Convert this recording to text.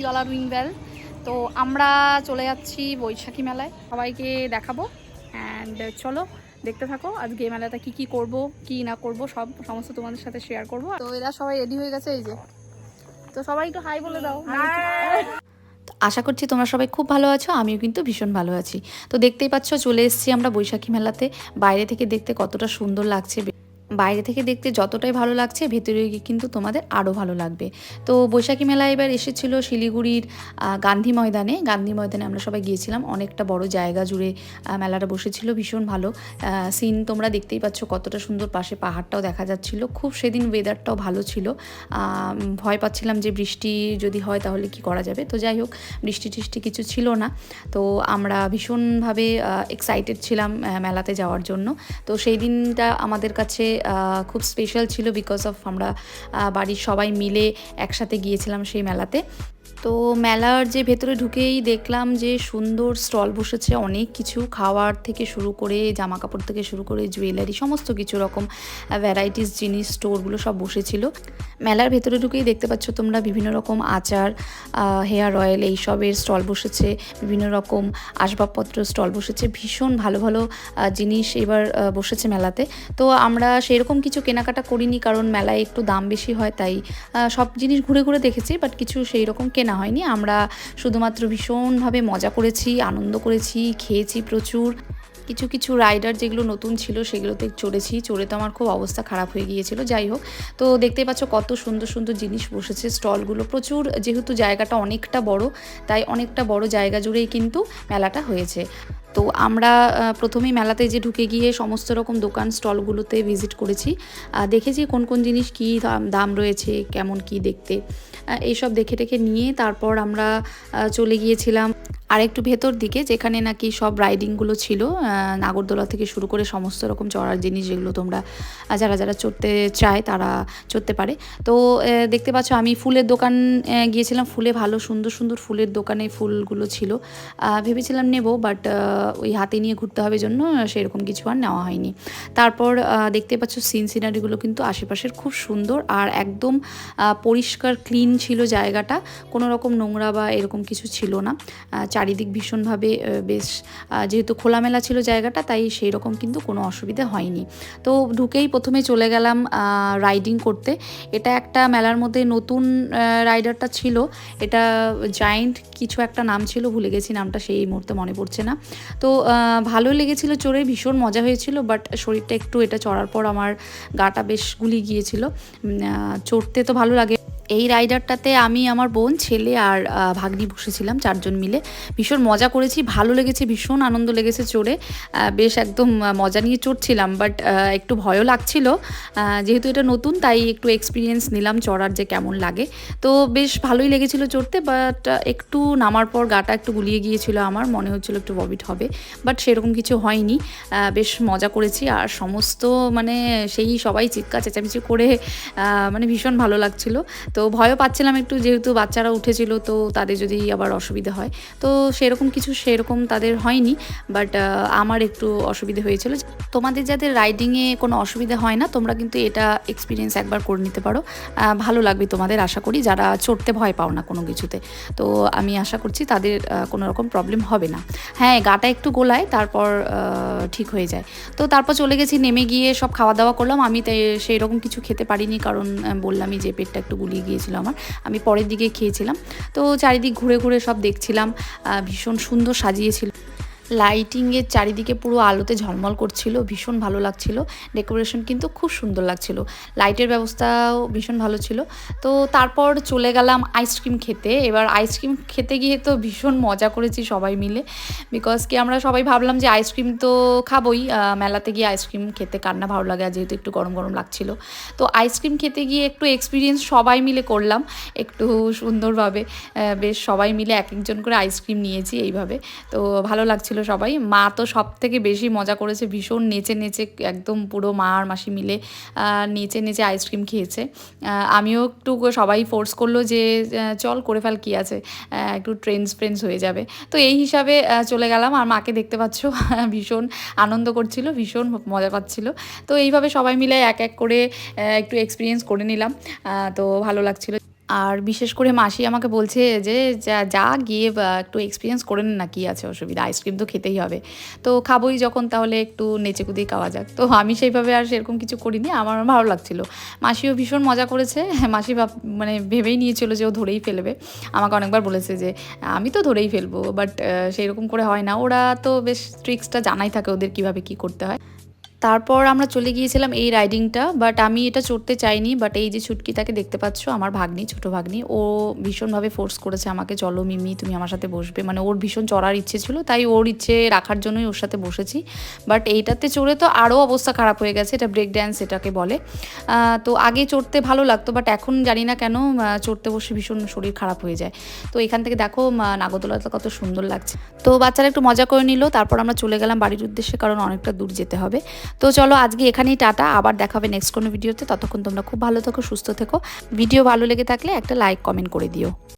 Everyone so I hope you all are doing well তো আমরা চলে যাচ্ছি বৈশাখী মেলায়। সবাইকে দেখাবো। অ্যান্ড চলো দেখতে থাকো আজকে মেলাতে কি কি করব কি না করব সব সমস্ত তোমাদের সাথে শেয়ার করব। তো এরা সবাই রেডি হয়ে গেছে এই যে। তো সবাই একটু হাই বলে দাও। তো আশা করছি তোমরা সবাই খুব ভালো আছো আমিও কিন্তু ভীষণ ভালো আছি। তো দেখতেই পাচ্ছ চলে এসেছি আমরা বৈশাখী মেলাতে। বাইরে থেকে দেখতে কতটা সুন্দর লাগছে। বাইরে থেকে দেখতে যতটাই ভালো লাগছে, ভেতরে গিয়ে কিন্তু তোমাদের আরও ভালো লাগবে। তো বৈশাখী মেলা এবার এসেছিল শিলিগুড়ির গান্ধী ময়দানে। গান্ধী ময়দানে আমরা সবাই গিয়েছিলাম। অনেকটা বড় জায়গা জুড়ে মেলাটা বসেছিল, ভীষণ ভালো। সিন তোমরা দেখতেই পাচ্ছ কতটা সুন্দর। পাশে পাহাড়টাও দেখা যাচ্ছিল। খুব সেদিন ওয়েদারটাও ভালো ছিল। ভয় পাচ্ছিলাম যে বৃষ্টি যদি হয় তাহলে কি করা যাবে? তো যাই হোক, বৃষ্টি টিষ্টি কিছু ছিল না। তো আমরা ভীষণভাবে এক্সাইটেড ছিলাম মেলাতে যাওয়ার জন্য। তো সেই দিনটা আমাদের কাছে খুব স্পেশাল ছিল বিকজ অফ আমরা বাড়ির সবাই মিলে একসাথে গিয়েছিলাম সেই মেলাতে। তো মেলার যে ভেতরে ঢুকেই দেখলাম যে সুন্দর স্টল বসেছে, অনেক কিছু খাওয়ার থেকে শুরু করে জামা কাপড় থেকে শুরু করে জুয়েলারি সমস্ত কিছু রকম ভ্যারাইটিস জিনিস স্টোরগুলো সব বসেছিল। মেলার ভেতরে ঢুকেই দেখতে পাচ্ছ তোমরা বিভিন্ন রকম আচার হেয়ার অয়েল এইসবের স্টল বসেছে, বিভিন্ন রকম আসবাবপত্র স্টল বসেছে, ভীষণ ভালো ভালো জিনিস এবার বসেছে মেলাতে। তো আমরা সেরকম কিছু কেনাকাটা করিনি কারণ মেলায় একটু দাম বেশি হয় তাই সব জিনিস ঘুরে ঘুরে দেখেছি বাট কিছু সেই রকম কেনা হয়নি। আমরা শুধুমাত্র ভীষণভাবে মজা করেছি, আনন্দ করেছি, খেয়েছি প্রচুর। কিছু কিছু রাইডার যেগুলো নতুন ছিল সেগুলোতে চড়েছি। চড়ে তো আমার খুব অবস্থা খারাপ হয়ে গিয়েছিল, যাই হোক। তো দেখতে পাচ্ছ কত সুন্দর সুন্দর জিনিস বসেছে স্টলগুলো। প্রচুর যেহেতু জায়গাটা অনেকটা বড়, তাই অনেকটা বড় জায়গা জুড়েই কিন্তু মেলাটা হয়েছে। তো আমরা প্রথমেই মেলাতে যে ঢুকে গিয়ে সমস্ত রকম দোকান স্টলগুলোতে ভিজিট করেছি। দেখেছি কোন কোন জিনিস কী দাম রয়েছে, কেমন কি দেখতে। এইসব দেখে টেখে নিয়ে তারপর আমরা চলে গিয়েছিলাম। আর একটু ভেতর দিকে, যেখানে নাকি সব রাইডিংগুলো ছিল নাগরদোলা থেকে শুরু করে সমস্ত রকম চড়ার জিনিস যেগুলো তোমরা যারা যারা চড়তে চায় তারা চড়তে পারে। তো দেখতে পাচ্ছ আমি ফুলের দোকান গিয়েছিলাম। ফুলে ভালো, সুন্দর সুন্দর ফুলের দোকানে ফুলগুলো ছিল। ভেবেছিলাম নেব বাট ওই হাতে নিয়ে ঘুরতে হবে জন্য সেরকম কিছু আর নেওয়া হয়নি। তারপর দেখতে পাচ্ছ সিন সিনারিগুলো কিন্তু আশেপাশের খুব সুন্দর আর একদম পরিষ্কার ক্লিন ছিল জায়গাটা। কোনো রকম নোংরা বা এরকম কিছু ছিল না। চারিদিক ভীষণভাবে বেশ যেহেতু খোলামেলা ছিল জায়গাটা, তাই সেই রকম কিন্তু কোনো অসুবিধা হয়নি। তো ঢুকেই প্রথমে চলে গেলাম রাইডিং করতে। এটা একটা মেলার মধ্যে নতুন রাইডারটা ছিল। এটা জায়েন্ট কিছু একটা নাম ছিল, ভুলে গেছি নামটা, সেই মুহূর্তে মনে পড়ছে না। তো ভালো লেগেছিল চড়ে, ভীষণ মজা হয়েছিল বাট শরীরটা একটু এটা চড়ার পর আমার গাটা বেশ গুলি গিয়েছিল। চড়তে তো ভালো লাগে। এই রাইডারটাতে আমি আমার বোন, ছেলে আর ভাগ্নি বসেছিলাম চারজন মিলে। ভীষণ মজা করেছি, ভালো লেগেছে, ভীষণ আনন্দ লেগেছে চড়ে। বেশ একদম মজা নিয়ে চড়ছিলাম বাট একটু ভয়ও লাগছিল। যেহেতু এটা নতুন, তাই একটু এক্সপিরিয়েন্স নিলাম চড়ার যে কেমন লাগে। তো বেশ ভালোই লেগেছিল চড়তে বাট একটু নামার পর গাটা একটু গুলিয়ে গিয়েছিল আমার, মনে হচ্ছিল একটু ববিট হবে বাট সেরকম কিছু হয়নি। বেশ মজা করেছি, আর সমস্ত মানে সেই সবাই চিৎকার, চেঁচামেচি করে মানে ভীষণ ভালো লাগছিল। তো ভয়ও পাচ্ছিলাম একটু, যেহেতু বাচ্চারা উঠেছিল, তো তাদের যদি আবার অসুবিধা হয়। তো সেরকম কিছু সেরকম তাদের হয়নি বাট আমার একটু অসুবিধে হয়েছিল। তোমাদের যাদের রাইডিংয়ে কোনো অসুবিধা হয় না, তোমরা কিন্তু এটা এক্সপিরিয়েন্স একবার করে নিতে পারো। ভালো লাগবে তোমাদের, আশা করি। যারা চড়তে ভয় পাও না কোনো কিছুতে। তো আমি আশা করছি তাদের কোনো রকম প্রবলেম হবে না। হ্যাঁ গাটা একটু গোলায়, তারপর ঠিক হয়ে যায়। তো তারপর চলে গেছি, নেমে গিয়ে সব খাওয়া দাওয়া করলাম। আমি তাই সেই রকম কিছু খেতে পারিনি, কারণ বললামই যে পেটটা একটু গুলিয়ে গিয়েছিল আমার। আমি পরের দিকে খেয়েছিলাম। তো চারিদিক ঘুরে ঘুরে সব দেখছিলাম। ভীষণ সুন্দর সাজিয়েছিল। লাইটিংয়ের চারিদিকে পুরো আলোতে ঝলমল করছিল, ভীষণ ভালো লাগছিল। ডেকোরেশন কিন্তু খুব সুন্দর লাগছিল। লাইটের ব্যবস্থাও ভীষণ ভালো ছিল। তো তারপর চলে গেলাম আইসক্রিম খেতে। এবার আইসক্রিম খেতে গিয়ে তো ভীষণ মজা করেছি সবাই মিলে। বিকজ কি আমরা সবাই ভাবলাম যে আইসক্রিম তো খাবোই। মেলাতে গিয়ে আইসক্রিম খেতে কার না ভালো লাগে যেহেতু একটু গরম গরম লাগছিল। তো আইসক্রিম খেতে গিয়ে একটু এক্সপিরিয়েন্স সবাই মিলে করলাম। একটু সুন্দরভাবে বেশ সবাই মিলে এক একজন করে আইসক্রিম নিয়েছি এইভাবে। তো ভালো লাগছিল সবাই। মা তো সব থেকে বেশি মজা করেছে, ভীষণ নেচে নেচে একদম পুরো মা আর মাসি মিলে নেচে নেচে আইসক্রিম খেয়েছে। আমিও একটু সবাই ফোর্স করল যে চল করে ফেল কী আছে একটু ট্রেন্ডস ফ্রেন্ডস হয়ে যাবে। তো এই হিসাবে চলে গেলাম। আর মাকে দেখতে পাচ্ছ, ভীষণ আনন্দ করছিল, ভীষণ মজা পাচ্ছিল। তো এইভাবে সবাই মিলে এক এক করে একটু এক্সপিরিয়েন্স করে নিলাম। তো ভালো লাগছিল। আর বিশেষ করে মাসি আমাকে বলছে যে, যা যা, গিয়ে একটু এক্সপিরিয়েন্স করে নিন না, কী আছে অসুবিধা? আইসক্রিম তো খেতেই হবে। তো খাবোই যখন, তাহলে একটু নেচে কুদিয়ে খাওয়া যাক। তো আমি সেইভাবে আর সেরকম কিছু করিনি, আমার ভালো লাগছিল। মাসিও ভীষণ মজা করেছে। মাসি ভাব মানে ভেবেই নিয়েছিল যে ও ধরেই ফেলবে। আমাকে অনেকবার বলেছে যে, আমি তো ধরেই ফেলব বাট সেই রকম করে হয় না। ওরা তো বেশ ট্রিক্সটা জানাই থাকে ওদের কীভাবে কি করতে হয়। তারপর আমরা চলে গিয়েছিলাম এই রাইডিংটা বাট আমি এটা চড়তে চাইনি বাট এই যে ছুটকিটাকে দেখতে পাচ্ছ, আমার ভাগ্নি, ছোট ভাগ্নি, ও ভীষণভাবে ফোর্স করেছে আমাকে, চলো মিমি, তুমি আমার সাথে বসবে। মানে ওর ভীষণ চড়ার ইচ্ছে ছিল, তাই ওর ইচ্ছে রাখার জন্যই ওর সাথে বসেছি। বাট এইটাতে চড়ে তো আরও অবস্থা খারাপ হয়ে গেছে, এটা ব্রেক ড্যান্স এটাকে বলে। তো আগে চড়তে ভালো লাগতো বাট এখন জানি না কেন চড়তে বসে ভীষণ শরীর খারাপ হয়ে যায়। তো এখান থেকে দেখো নাগরদোলাটা কত সুন্দর লাগছে। তো বাচ্চারা একটু মজা করে নিল, তারপর আমরা চলে গেলাম বাড়ির উদ্দেশ্যে, কারণ অনেকটা দূর যেতে হবে। তো চলো আজকে এখানেই টাটা, আবার দেখাবে নেক্সট কোনো ভিডিওতে ততক্ষণ তোমরা খুব ভালো থেকো, সুস্থ থেকো। ভিডিও ভালো লেগে থাকলে একটা লাইক কমেন্ট করে দিও।